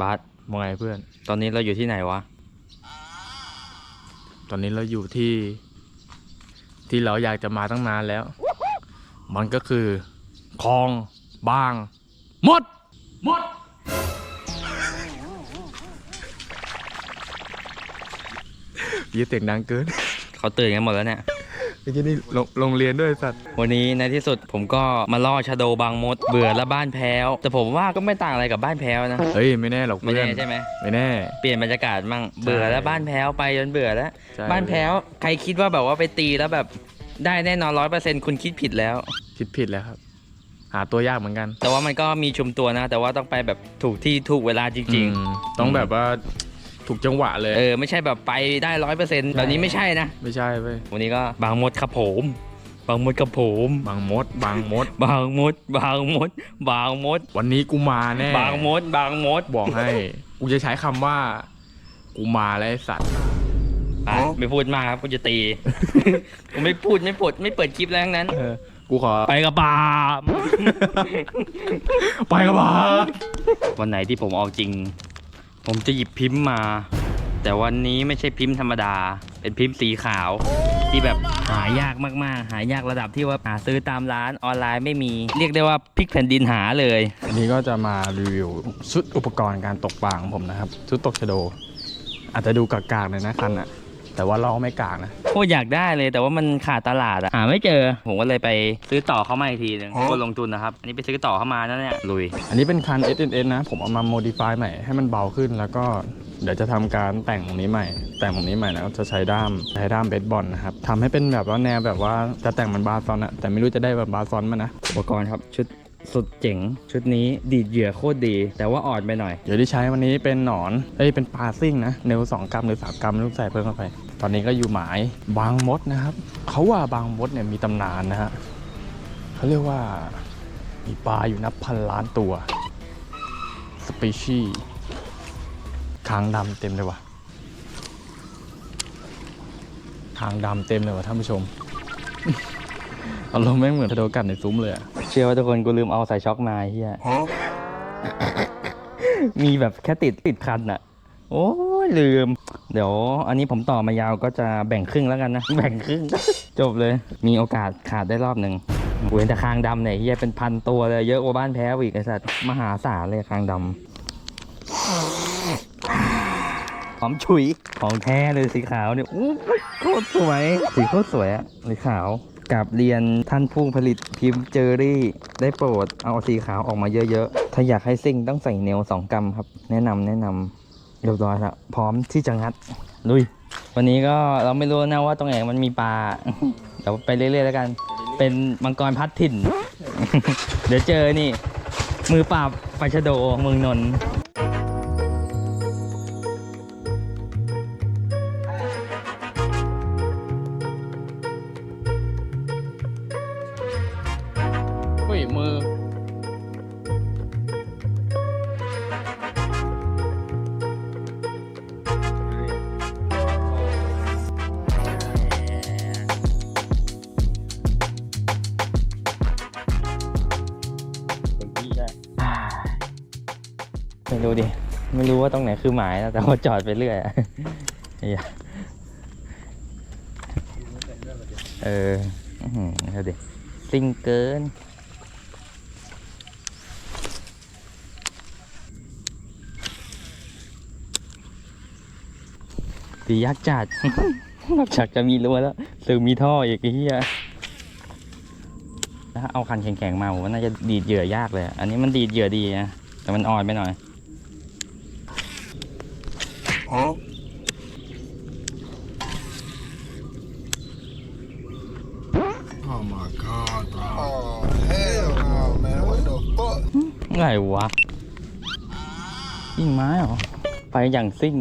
บาสมองไงเพื่อน ตอนนี้เราอยู่ที่ไหนวะ ตอนนี้เราอยู่ที่ ที่เราอยากจะมาตั้งนานแล้ว มันก็คือคลองบาง หมด หมดยี่เสียงดังเกิน เขาตื่นกันหมดแล้วเนี่ย ไอ้ที่นี่โรงโรงเรียนด้วยสัตว์วันนี้ในที่สุดผมก็มาล่อชาโดบางมด เบื่อและบ้านแพ้ว แต่ผมว่าก็ไม่ต่างอะไรกับบ้านแพ้วนะ เฮ้ยไม่แน่หรอกไม่เพื่อนแน่ใช่ไหม ไม่แน่ เปลี่ยนบรรยากาศมั่ง เบื่อแล้วบ้านแพ้วไปจนเบื่อแล้ว ใช่ บ้านแพ้วใครคิดว่าแบบว่าไปตีแล้วแบบได้แน่นอนร้อยเปอร์เซ็นต์คุณคิดผิดแล้ว คิดผิดแล้วครับ หาตัวยากเหมือนกันแต่ว่ามันก็มีชุมตัวนะ แต่ว่าต้องไปแบบถูกที่ถูกเวลาจริง อืมต้องแบบว่า ถูกจังหวะเลยๆเออไม่ใช่แบบไปได้ร้อยเปอร์เซ็นต์แบบนี้ไม่ใช่นะ ไม่ใช่เว้ยวันนี้ก็บางมดครับผม บางมดครับผม บางมด บางมด บางมด บางมด บางมด วันนี้กูมาแน่บางมด บางมดบอกให้ กูจะใช้คำว่า กูมาแล้วไอ้สัตว์ไปไม่พูดมากครับกูจะตีผมไม่พูดไม่ปดไม่เปิดคลิปแล้วทั้งนั้น เออ กูขอ ไปกับปาไปกับมาวันไหนที่ผมออกจริง ผมจะหยิบพิมพ์มา แต่วันนี้ไม่ใช่พิมพ์ธรรมดา เป็นพิมพ์สีขาว ที่แบบหายากมากๆ หายากระดับที่ว่าหาซื้อตามร้านออนไลน์ไม่มี เรียกได้ว่าพลิกแผ่นดินหาเลยอันนี้ก็จะมารีวิวชุดอุปกรณ์การตกปลาของผมนะครับชุดตกชะโด อาจจะดูกากๆเลยนะคันอะ แต่ว่าเราไม่กากนะโคตรอยากได้เลยแต่ว่ามันขาดตลาดอะหาไม่เจอ ผมก็เลยไปซื้อต่อเข้ามาอีกทีหนึงก็ลงทุนนะครับ อันนี้ไปซื้อต่อเข้ามานั่นเนี่ยลุย อันนี้เป็นคัน S N S นะ ผมเอามาโมดิฟายใหม่ให้มันเบาขึ้น แล้วก็เดี๋ยวจะทำการแต่งตรงนี้ใหม่ แต่งตรงนี้ใหม่นะจะใช้ด้ามใช้ด้ามเบสบอลนะครับทำให้เป็นแบบว่าแนวแบบว่าจะแต่งเหมันบาซอนอะแต่ไม่รู้จะได้แบบบาซอนมานะอุปกรณ์ครับชุด สุดเจ๋งชุดนี้ดีดเหยื่อโคตรดี แต่ว่าอ่อนไปหน่อย เดี๋ยวที่ใช้วันนี้เป็นหนอน เอ้ยเป็นปลาซิ่งนะเนวสองกรัมหรือสามกรัมลูกใส่เพิ่มเข้าไป ตอนนี้ก็อยู่หมายบางมดนะครับ เขาว่าบางมดเนี่ยมีตำนานนะฮะเขาเรียกว่ามีปลาอยู่นับพันล้านตัวสปีชีส์คางดำเต็มเลยว่ะคางดำเต็มเลยว่ะท่านผู้ชมอารมณ์แม่งเหมือนทะโดกัดในซุ้มเลยอะ เชื่อว่าทุกคนกูลืมเอาสายช็อคมาเฮียมีแบบแค่ติดติดคันอะโอ้ยลืม เดี๋ยว อันนี้ผมต่อมายาวก็จะแบ่งครึ่งแล้วกันนะ แบ่งครึ่ง จบเลย มีโอกาสขาดได้รอบหนึ่งเว้นแต่คางดำเนี่ยเฮียเป็นพันตัวเลยเยอะกว่าบ้านแพ้วอีกไอ้สัตว์มหาศาลเลยคางดำหอมฉุยของแท้เลยสีขาวเนี่ยอู้โคตรสวยสีโคตรสวยอะสีขาว กับเรียนท่านผู้ผลิตพิมพ์เจอรี่ ได้โปรดเอาสีขาวออกมาเยอะๆ ถ้าอยากให้ซิ่งต้องใส่เนวสองกรัมครับ แนะนำแนะนำเรียบร้อยแล้วพร้อมที่จะงัด ลุย วันนี้ก็เราไม่รู้นะว่าตรงไหนมันมีปลา เดี๋ยวไปเรื่อยๆแล้วกัน เป็นมังกรพัดถิ่น เดี๋ยวเจอนี่ มือปราบปลาชะโดเมืองนนท์ รู้ว่าตรงไหนคือหมายนะแต่ว่าจอดไปเรื่อยอะเหี้ยเออเอาดิซิงเกิน ตียักษ์จัดนอกจากจะมีรั้วแล้วสึงมีท่ออีกเหี้ยถ้าเอาคันแข็งๆมาผมว่าน่าจะดีดเหยื่อยากเลยอะอันนี้มันดีดเหยื่อดีนะ แต่มันอ่อนไปหน่อย Oh my god, bro. Oh hell no, man. What the fuck? ไงวะยิงไม้เหรอ ไปอย่างซิ่ง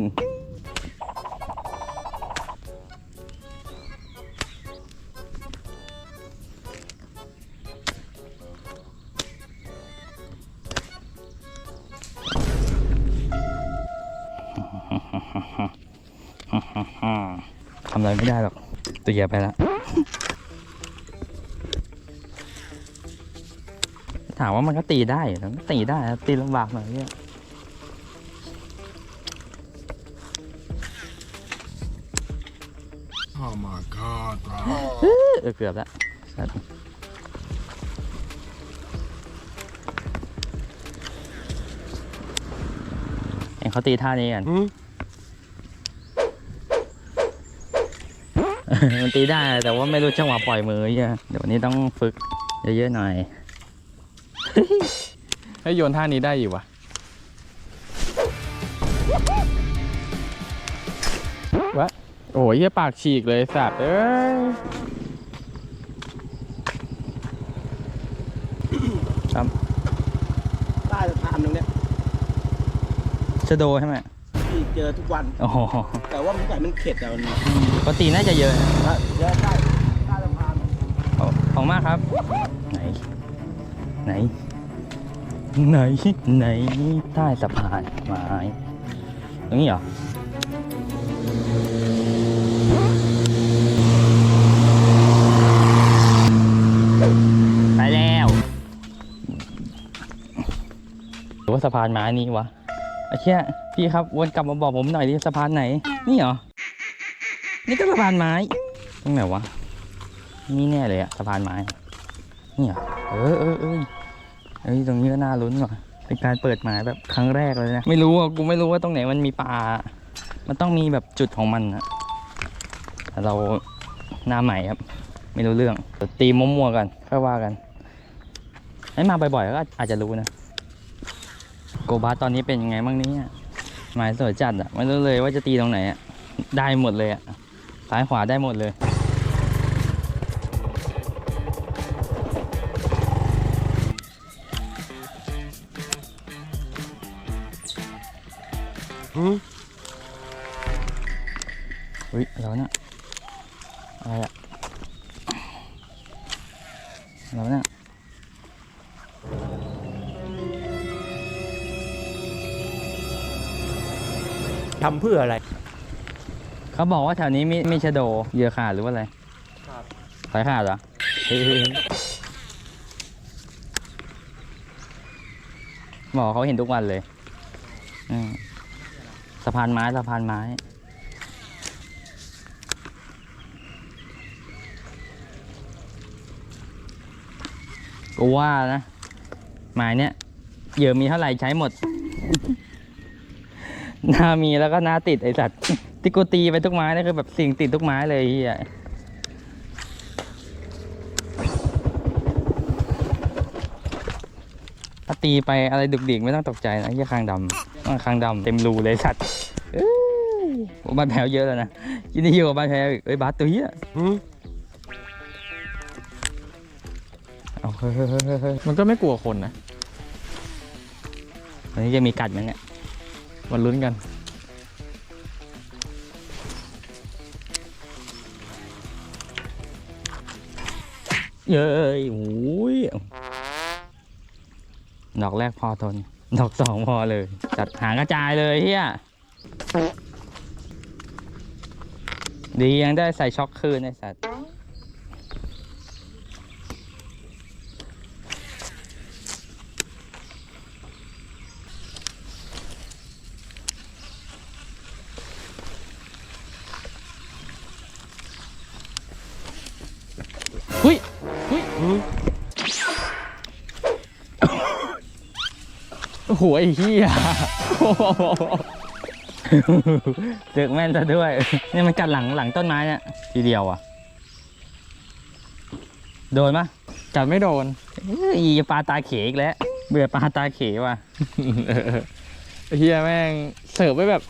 ทำอะไรไม่ได้หรอกเหยียไปแล้ว ถามว่ามันก็ตีได้มันตีได้ตีลำบากหน่อยเนี่ยเกือบแล้วเอ็งเขาตีท่านี้กัน มันตีได้แต่ว่าไม่รู้จังหวะปล่อยมือเยอะเดี๋ยววันนี้ต้องฝึกเยอะๆหน่อย ให้โยนท่านี้ได้อยู่วะวะโอ้ยเหี้ยปากฉีกเลยสัตว์เอ้ยครับใต้สะพานตรงเนี้ยชะโดใช่ไหมที่เจอทุกวัน โอ้โหแต่ว่ามันใส่มันเข็ดอะมันปกติน่าจะเยอะ เยอะใต้ใต้สะพานขอบของมากครับ ไหน ไหน ไหน ใต้สะพานไม้ตรงนี้เหรอไปแล้วหรือว่าสะพานไม้นี้วะไอ้เชี่ยพี่ครับวนกลับมาบอกผมหน่อยดิสะพานไหน นี่เหรอ นี่ก็สะพานไม้ตรงไหนวะ นี่แน่เลยอะสะพานไม้ นี่เหรอ เออเออเออเอ้ยตรงนี้ก็น่าลุ้นว่ะเป็นการเปิดหมายแบบครั้งแรกเลยนะ ไม่รู้อะกูไม่รู้ว่าตรงไหนมันมีปลา มันต้องมีแบบจุดของมันอะแต่เราหน้าใหม่ครับ ไม่รู้เรื่องตีมั่วๆกันค่อยว่ากันให้มาบ่อยๆก็อาจจะรู้นะ โกบาตอนนี้เป็นยังไงบ้างเนี่ยหมายสวยจัดอะไม่รู้เลยว่าจะตีตรงไหนอะได้หมดเลยอะซ้ายขวาได้หมดเลย อุ้ยแล้วน่ะอะไรอะแล้วน่ะทำเพื่ออะไร เขาบอกว่าแถวนี้มีมีชะโดเหยื่อขาดหรือว่าอะไรสายขาดเหรอเฮ้ยบอกเขาเห็นทุกวันเลย อืมสะพานไม้สะพานไม้ กูว่านะหมายเนี้ยเหยื่อมีเท่าไหร่ใช้หมด หน้ามีแล้วก็หน้าติดไอสัตว์ที่กูตีไปทุกไม้นี่คือแบบสิ่งติดทุกไม้เลยไอ้เฮียถ้าตีไปอะไรดุกดิกไม่ต้องตกใจนะเฮียคางดำอ่าคางดำเต็มรูเลยสัตว์โอ้บ้านแผวเยอะแล้วนะยินดีอยู่กับบ้านแผวอีกเอ้ยบาสตัวเฮีย เอาเฮ้ยมันก็ไม่กลัวคนนะวันนี้จะมีกัดมันเนี่ยมันลุ้นกัน เย้ยโอ้ยดอกแรกพอทน ดอกสองพอเลย จัดหางกระจายเลยเฮียดียังได้ใส่ช็อคคืนไอ้สัตว์ โอ้โหไอ้เหี้ยเจอกแม่นซะด้วย นี่มันกัดหลังหลังต้นไม้เนี่ยทีเดียวอะ โดนปะกัดไม่โดนเอ้ยปลาตาเขอีกแล้ว เบื่อปลาตาเขว่ะ ไอ้เหี้ยแม่งเสิร์ฟไว้แบบ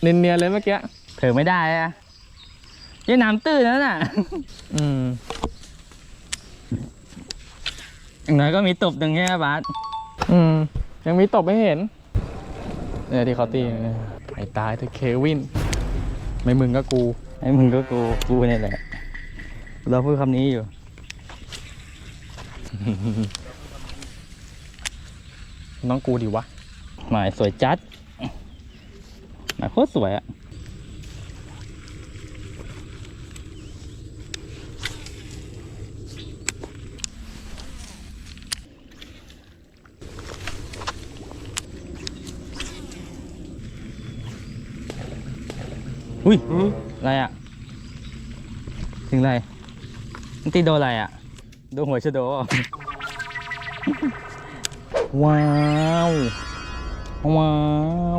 เนียนๆเลยเมื่อกี้เถอไม่ได้อะยังน้ำตื้นนั่นน่ะ อืมอย่างน้อยก็มีตบตรงเนี้ยบาสอืม ยังมีตบไม่เห็น เนี่ยที่เขาตีเนี่ยไอ้ตายเธอเควิน ไม่มึงก็กู ไอ้มึงก็กู กูนี่แหละ เราพูดคำนี้อยู่ น้องกูดิวะ หมายสวยจัด หมายโคตรสวยอะ อุ้ย Hmm? อะไรอะถึงอะไรมันตีโดนอะไรอะ โดนหัวชะโด ว้าว ว้า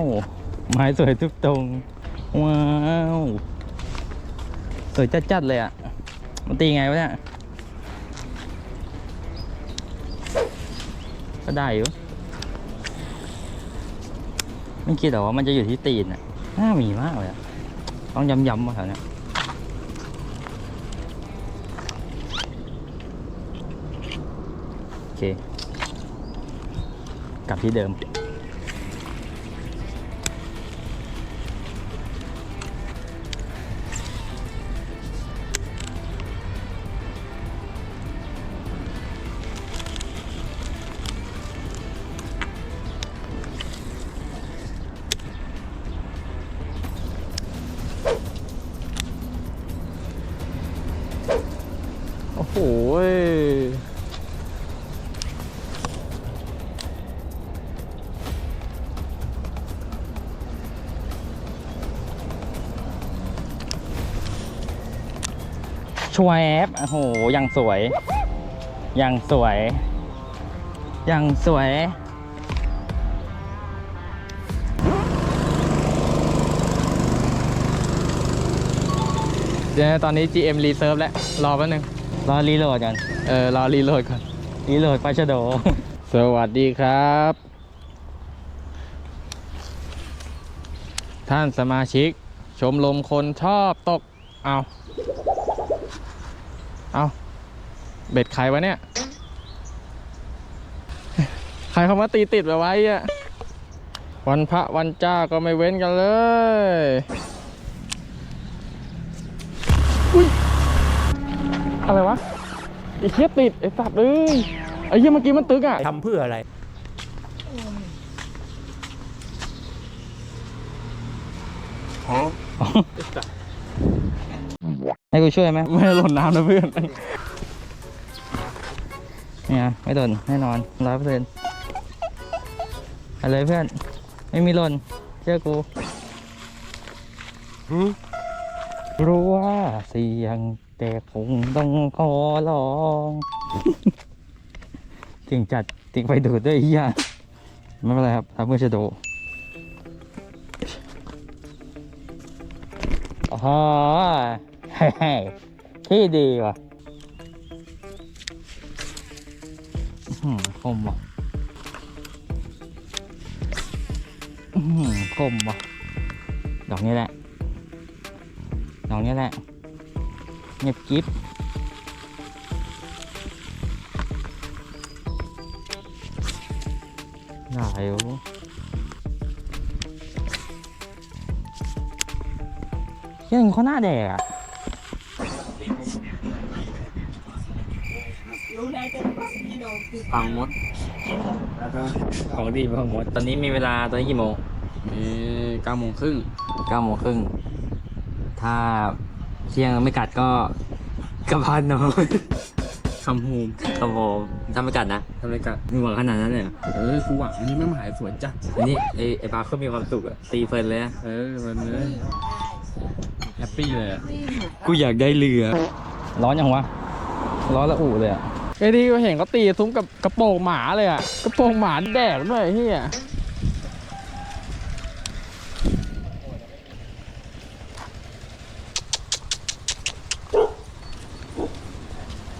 ว ไม้สวยทุกตรง ว้าว สวยจัดๆเลยอะ มันตีไงวะเนี่ย ก็ได้อยู่ไม่คิดหรอกว่ามันจะอยู่ที่ตีนอะน่ามีมากเลยอะ ต้องย้ำๆมาแถวนี้โอเค กลับที่เดิม ชวบโอ้โหยังสวย ยังสวย ยังสวย เดี๋ยวตอนนี้ GM Reserve แล้ว รอแป๊บนึง รอรีโหลดกัน เออ รอรีโหลดก่อน รีโหลดปลาชะโด สวัสดีครับ ท่านสมาชิก ชมรมคนชอบตก เอา เอาเบ็ดใครวะเนี่ย ใครเขามาตีติดแบบไว้อะวันพระวันจ้าก็ไม่เว้นกันเลยอุ้ยอะไรวะไอ้เชี่ยติดไอ้สัตว์เลยไอ้เหี้ยเมื่อกี้มันตึกอะทำเพื่ออะไร ให้กูช่วยไหมไม่หล่นน้ำนะเพื่อนเนี่ยไม่หล่นแน่นอนร้อยเปอร์เซ็นต์อะไรเพื่อน ไม่มีหล่นเชื่อกูรู้ว่าเสียงแต่คงต้องขอลองถึงจัดติ๊กไฟดูดด้วยไอีกอย่างไม่เป็นไรครับทำเพื่อชะโดอ๋อเฮ้ย ที่ดีว่ะหือคมว่ะหือคมว่ะดอกนี้แหละ ดอกนี้แหละ เงียบกิ๊บหนวะเฮ้ยังเขาหน้าแดกอะ ฟังมดของดีฟังมด ตอนนี้มีเวลาตอนนี้กี่โมงมีเก้าโมงครึ่งเก้าโมงครึ่ง ถ้าเที่ยงไม่กัดก็กระเพานนอนคำโฮมครับผมถ้าไม่กัดนะทำไรกันมีหวังขนาดนั้นเลยเหรอเออกูหวังอันนี้ไม่มาหายสวยจัด อันนี้ไอไอปลาเขามีความสุขอะตีเพลินเลยอะเออมันเลยแฮปปี้เลยอะกูอยากได้เรือ ร้อนยังวะ ร้อนละอู่เลยอะ ไอ้ที่เห็นเขาตีซุ้มกับกระโปรงหมาเลยอะกระโปรงหมาแดกด้วยเฮีย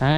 เฮ้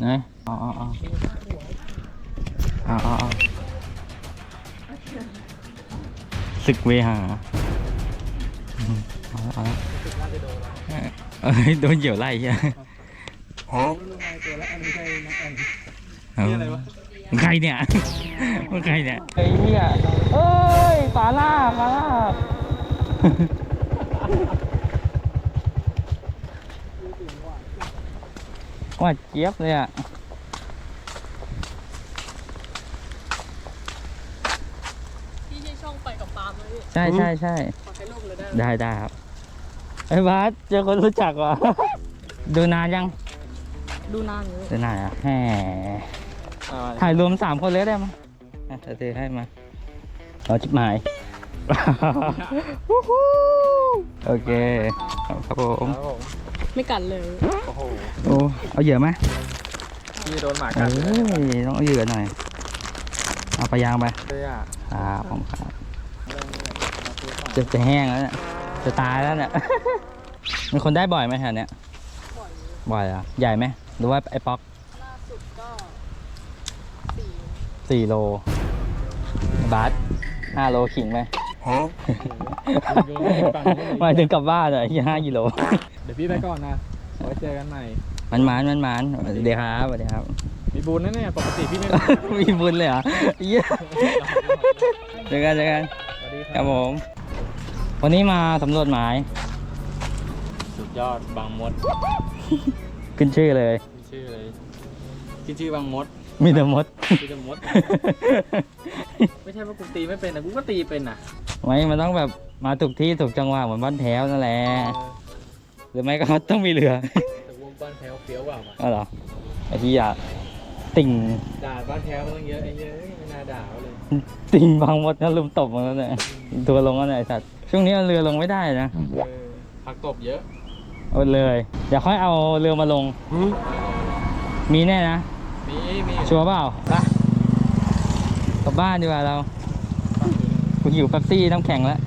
ไหนเอาเอาเอาเอาเอาเอาศึกเวหาเอาละเอาละเอ้ยโดนเหยี่ยวไล่ใช่ไหมใครเนี่ยมันใครเนี่ยไอ้เหี้ยเอ้ยปลาลาบปลาลาบ ว่าเจี๊ยบเลยอะพี่ที่ช่องไปกับปาล์มเลยใช่ใช่ใช่ขอใช้รูปเลยได้ไหมได้ได้ครับไอ้บาสเจอคนรู้จักว่ะดูนานยังดูนานอยู่ดูนานอะแหมถ่ายรวมสามคนเลยได้ไหมยอะจะซื้อให้มาเอาจิบหมายโอเค ครับผม ไม่กัดเลย โอ้โหโอ้เอาเหยื่อไหมพี่โดนหมาเอ้กัดเลยยต้องเอาเหยื่อหน่อย เอาไปลายางไปเลยอะครับผมครับจะจะแห้งแล้วเนี่ยจะตายแล้วเนี่ย มีคนได้บ่อยไหมแถวเนี้ยบ่อยอยู่บ่อยอะใหญ่ไหมหรือว่าไอ้ป๊อกล่าสุดก็สี่สี่โลบาสห้าโลขิงไหมหมายถึงกลับบ้านเหรอยี่ห้ากิโล เดี๋ยวพี่ไปก่อนนะไว้เจอกันใหม่ มันหมานมันหมานสวัสดีครับสวัสดีครับ มีบุญนะเนี่ยปกติพี่ไม่มีบุญเลยเหรอเยี่ยเจอกันเจอกันสวัสดีครับผม วันนี้มาสำรวจหมายสุดยอดบางมดขึ้นชื่อเลยขึ้นชื่อเลยขึ้นชื่อบางมด มีแต่มดพี่จะมด ไม่ใช่ว่ากูตีไม่เป็นนะกูก็ตีเป็นอะไม่มันต้องแบบมาถูกที่ถูกจังหวะเหมือนบ้านแถวนั่นแหละ หรือไม่ก็ต้องมีเรือแต่วงบ้านแถวเฟี้ยวกว่าว่ะอ๋อเหรอไอ้ที่อยากติ่งด่าบ้านแถวมันต้องเยอะไอ้เหี้ยเอ้ยไม่น่าด่าเขาเลยติ่งบางมดนะลุมตบมันแล้วเนี่ยตัวลงแล้วเนี่ยไอ้สัตว์ช่วงนี้เอาเรือลงไม่ได้นะเออผักตบเยอะเอาเลยเดี๋ยวค่อยเอาเรือมาลง มีแน่นะ มีมีชัวร์เปล่าไปกลับบ้านดีกว่าเรากูหิวเป๊ปซี่น้ำแข็งแล้ว